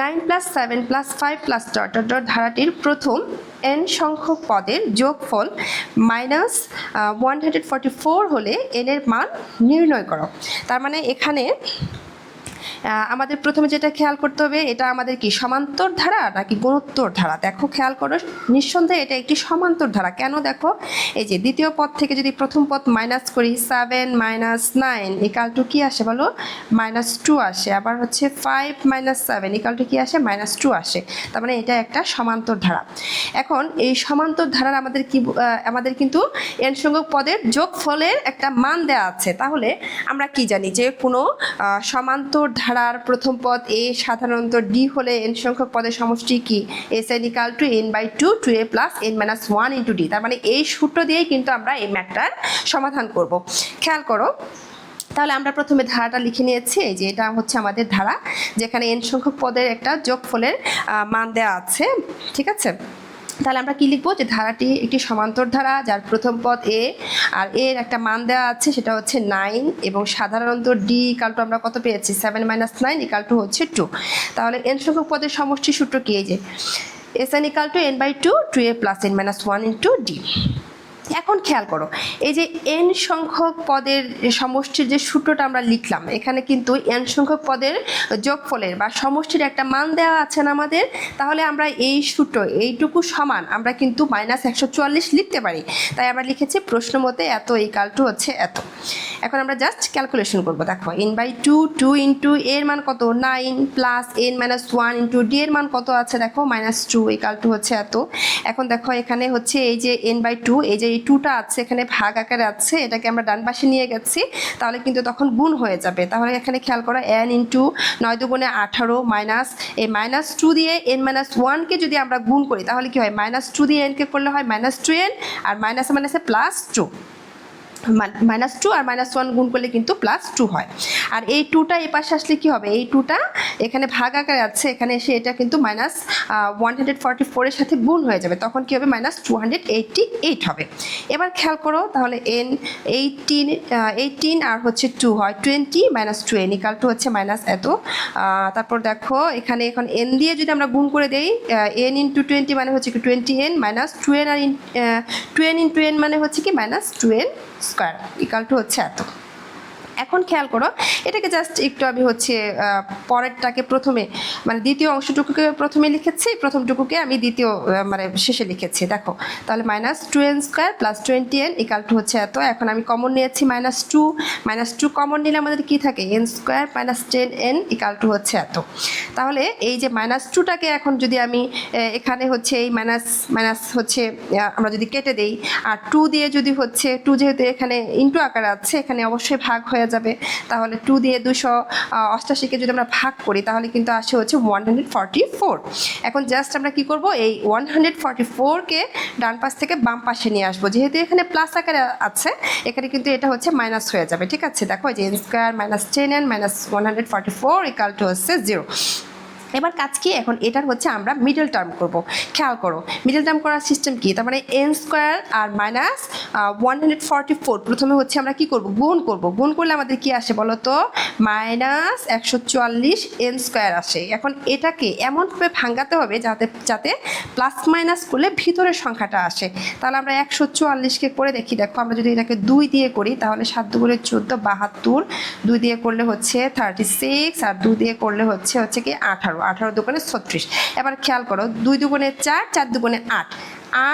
Nine plus seven plus five plus dot dot dot ধারাটির প্রথম N সংখ্যক পদের যোগফল minus one hundred forty four হলে এনের মান নির্ণয় করো। তার মানে এখানে আমাদের প্রথমে যেটা খেয়াল করতে হবে, এটা আমাদের কি সমান্তর ধারা নাকি গুণোত্তর ধারা? দেখো, খেয়াল করো, নিঃসন্দেহে এটা একটি সমান্তর ধারা। কেন দেখো? এই যে দ্বিতীয় পদ থেকে যদি প্রথম পদ মাইনাস করি seven minus nine equal two কি আসে বলো? মাইনাস টু আসে। আবার হচ্ছে five minus seven equal two কী আসে? মাইনাস টু আসে। তার মানে এটা একটা সমান্তর ধারা। এখন এই সমান্তর ধারার আমাদের কি আমাদের কিন্তু এন সংখ্যক পদের যোগফলের একটা মান দেওয়া আছে। তাহলে আমরা কি জানি যে কোনো সমান্তর ধারার প্রথম পদ এ, সাধারণত ডি হলে এন সংখ্যক পদের সমষ্টি কি? S N equal two N by two two A plus N minus one into D তার মানে এই সূত্র দিয়েই কিন্তু আমরা এই ম্যাথটার সমাধান করব। খেয়াল করো, তাহলে আমরা প্রথমে ধারাটা লিখে নিয়েছি যে এটা হচ্ছে আমাদের ধারা, যেখানে এন সংখ্যক পদের একটা যোগফলের মান দেওয়া আছে, ঠিক আছে? তাহলে আমরা কি লিখব? যে ধারাটি একটি সমান্তর ধারা, যার প্রথম পদ এ আর এর একটা মান দেওয়া আছে, সেটা হচ্ছে নাইন এবং সাধারণত ডি ইকাল টু আমরা কত পেয়েছি? Seven minus nine equal two হচ্ছে টু তাহলে এন সংখ্যক পদের সমষ্টি সূত্র কি এই যে? S N equal two N by two two A plus N minus one into D এখন খেয়াল করো, এই যে এন সংখ্যক পদের সমষ্টির যে সূত্রটা আমরা লিখলাম, এখানে কিন্তু এন সংখ্যক পদের যোগফলের বা সমষ্টির একটা মান দেওয়া আছে না আমাদের, তাহলে আমরা এই সূত্র এইটুকু সমান আমরা কিন্তু মাইনাস একশো চুয়াল্লিশ লিখতে পারি। তাই আমরা লিখেছি প্রশ্ন মতে এত এই টু হচ্ছে এত। এখন আমরা জাস্ট ক্যালকুলেশন করব, দেখো N by two two into এর মান কত? Nine plus N minus one into D এর মান কত আছে? দেখো মাইনাস টু এই টু হচ্ছে এত। এখন দেখো, এখানে হচ্ছে এই যে এন বাই টু এই যে এই টুটা আছে, এখানে ভাগ আকারে আছে, এটাকে আমরা ডান পাশে নিয়ে গেছি, তাহলে কিন্তু তখন গুণ হয়ে যাবে। তাহলে এখানে খেয়াল করা এন ইন্টু নয় দু দুগুণে আঠারো মাইনাস এই মাইনাস টু দিয়ে এন মাইনাস ওয়ানকে যদি আমরা গুণ করি, তাহলে কি হয়? মাইনাস টু দিয়ে এনকে করলে হয় মাইনাস টু এন আর মাইনাসে মাইনাসে প্লাস টু মাইনাস টু আর মাইনাস ওয়ান গুণ করলে কিন্তু প্লাস টু হয়। আর এই টুটা এই পাশে আসলে কি হবে? এই টুটা এখানে ভাগ আকারে আছে, এখানে এসে এটা কিন্তু মাইনাস ওয়ান হান্ড্রেড ফর্টি ফোরের সাথে গুণ হয়ে যাবে। তখন কি হবে? Minus two hundred eighty eight হবে। এবার খেয়াল করো, তাহলে এন এইটিন এইটিন আর হচ্ছে টু হয়। Twenty minus two N equal two হচ্ছে মাইনাস এত। তারপর দেখো, এখানে এখন এন দিয়ে যদি আমরা গুণ করে দেই এন ইন্টু টোয়েন্টি মানে হচ্ছে কি twenty N minus two N আর টু এন ইন্টু এন মানে হচ্ছে কি minus two N square equal two হচ্ছে এত। এখন খেয়াল করো, এটাকে জাস্ট একটু আমি হচ্ছে পরেরটাকে প্রথমে মানে দ্বিতীয় অংশটুকুকে প্রথমে লিখেছি, প্রথমটুকুকে আমি দ্বিতীয় মানে শেষে লিখেছি, দেখো। তাহলে minus two N square plus twenty N equal two হচ্ছে এত, এখন আমি কমন নিয়েছি minus two minus two common নিলে আমাদের কি থাকে? N square minus ten N equal two হচ্ছে এত। তাহলে এই যে মাইনাস টুটাকে এখন যদি আমি এখানে হচ্ছে এই মাইনাস মাইনাস হচ্ছে আমরা যদি কেটে দেই, আর টু দিয়ে যদি হচ্ছে টু যেহেতু এখানে ইন্টু আকার আছে, এখানে অবশ্যই ভাগ হয়ে যাবে। তাহলে টু দিয়ে দুশো অষ্টাশিকে যদি আমরা ভাগ করি, তাহলে কিন্তু আসে হচ্ছে ওয়ান হান্ড্রেড ফর্টি ফোর এখন জাস্ট আমরা কি করব? এই ওয়ান হান্ড্রেড ফর্টি ফোরকে ডান পাশ থেকে বাম পাশে নিয়ে আসব। যেহেতু এখানে প্লাস আকারে আছে, এখানে কিন্তু এটা হচ্ছে মাইনাস হয়ে যাবে। ঠিক আছে? দেখো যে square minus ten N minus one hundred forty four equal two হচ্ছে জিরো এবার কাজ কি? এখন এটার হচ্ছে আমরা মিডল টার্ম করব। খেয়াল করো মিডল টার্ম করার সিস্টেম কি? তার মানে এন স্কোয়ার আর মাইনাস ওয়ান হান্ড্রেড ফোর প্রথমে হচ্ছে আমরা কি করব? গুণ করব। গুণ করলে আমাদের কি আসে বলো তো মাইনাস একশো চুয়াল্লিশ এন স্কোয়ার আসে। এখন এটাকে এমনভাবে ভাঙাতে হবে যাতে যাতে প্লাস মাইনাস করলে ভিতরের সংখ্যাটা আসে। তাহলে আমরা একশো চুয়াল্লিশকে করে দেখি। দেখো, আমরা যদি এটাকে দুই দিয়ে করি, তাহলে সাত দুগুণে চোদ্দ, বাহাত্তর। দুই দিয়ে করলে হচ্ছে থার্টি সিক্স আর দুই দিয়ে করলে হচ্ছে হচ্ছে কি আঠারো। আঠারো দুগুণে ছত্রিশ। এবার খেয়াল করো, দুই দুগুণে চার চার দুগুণে আট।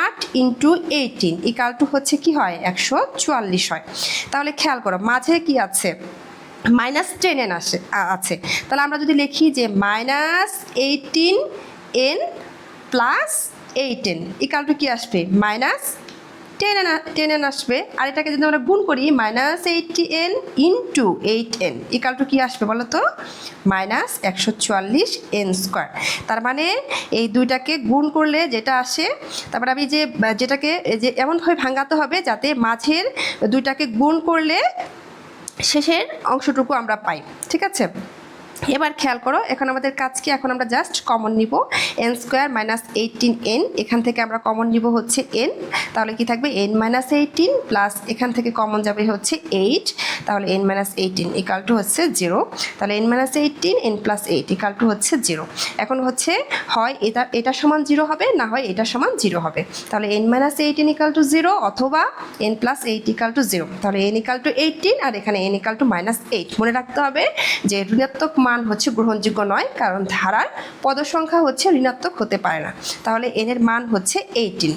আট ইন্টু এইটিন ইকাল টু হচ্ছে কি হয়? একশো চুয়াল্লিশ হয়। তাহলে খেয়াল করো, মাঝে কি আছে? মাইনাস টেন এন আসে আছে। তাহলে আমরা যদি লিখি যে minus eighteen N plus eighteen equal two কি আসবে? Minus ten N ten N আসবে। আর এটাকে যদি আমরা গুণ করি minus eighty N into eight N equal two কী আসবে বলো তো? মাইনাস একশো চুয়াল্লিশ এন স্কোয়ার তার মানে এই দুইটাকে গুণ করলে যেটা আসে তারপর আমি যে, যেটাকে, যে এমনভাবে ভাঙাতে হবে যাতে মাঝের দুইটাকে গুণ করলে শেষের অংশটুকু আমরা পাই। ঠিক আছে? এবার খেয়াল করো, এখন আমাদের কাজকে এখন আমরা জাস্ট কমন নিব। N square minus eighteen N এখান থেকে আমরা কমন নিব হচ্ছে এন তাহলে কি থাকবে? এন মাইনাস এইটিন প্লাস এখান থেকে কমন যাবে হচ্ছে এইট তাহলে N minus eighteen equal two হচ্ছে জিরো তাহলে N minus eighteen N plus eight equal two হচ্ছে জিরো এখন হচ্ছে হয় এটা এটা সমান জিরো হবে, না হয় এটা সমান জিরো হবে। তাহলে N minus eighteen equal two zero অথবা N plus eight equal two zero তাহলে এন ইকাল টু এইটিন আর এখানে N equal two minus eight মনে রাখতে হবে যে ঋণাত্মক মান হচ্ছে গ্রহণযোগ্য নয়, কারণ ধারার পদসংখ্যা হচ্ছে ঋণাত্মক হতে পারে না। তাহলে এন এর মান হচ্ছে এইটিন